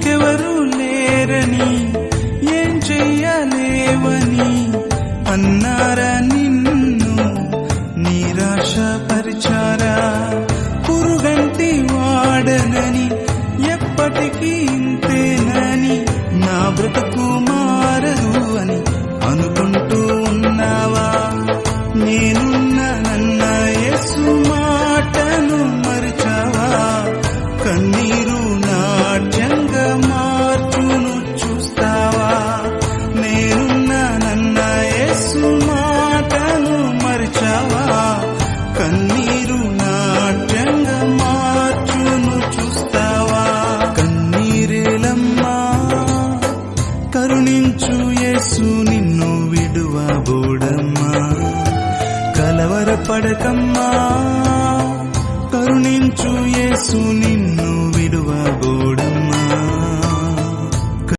ఇంకెవరూ లేరని ఏం చెయ్యలేవని అన్నారా నిన్ను నిరాశ పరిచారా పురుగంటి వాడనని ఎప్పటికీ ఇంతేనని నా బ్రతుకు మారదు అని అనుకుంటూ ఉన్నావా? నేనున్న నన్న కరుణించు యేసు నిన్ను విడువబోడమ్మా. కలవరపడకమ్మా. కరుణించు యేసు నిన్ను